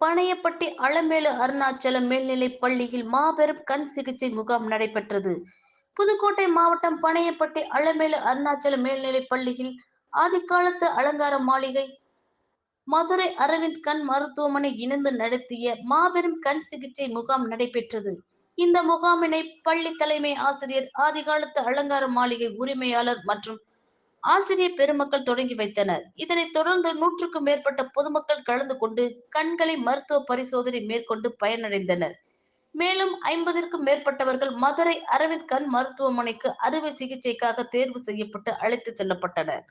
பனையப்பட்டி அளமேலு அருணாச்சலம் மேல்நிலை பள்ளியில் மாபெரும் கண் சிகிச்சை முகாம் நடைபெற்றது. புதுக்கோட்டை மாவட்டம் பனையப்பட்டி அளமேலு அருணாச்சலம் மேல்நிலை பள்ளியில் ஆதிக்காலத்து அலங்கார மாளிகை மதுரை அரவிந்த் கண் மருத்துவமனை இணைந்து நடத்திய மாபெரும் கண் சிகிச்சை முகாம் நடைபெற்றது. இந்த முகாமினை பள்ளி தலைமை ஆசிரியர் ஆதிகாலத்து அலங்கார மாளிகை உரிமையாளர் மற்றும் ஆசிரியர் பெருமக்கள் தொடங்கி வைத்தனர். இதனைத் தொடர்ந்து நூற்றுக்கும் மேற்பட்ட பொதுமக்கள் கலந்து கொண்டு கண்களை மருத்துவ பரிசோதனை மேற்கொண்டு பயனடைந்தனர். மேலும் ஐம்பதிற்கும் மேற்பட்டவர்கள் மதுரை அரவிந்த் கண் மருத்துவமனைக்கு அறுவை சிகிச்சைக்காக தேர்வு செய்யப்பட்டு அழைத்து செல்லப்பட்டனர்.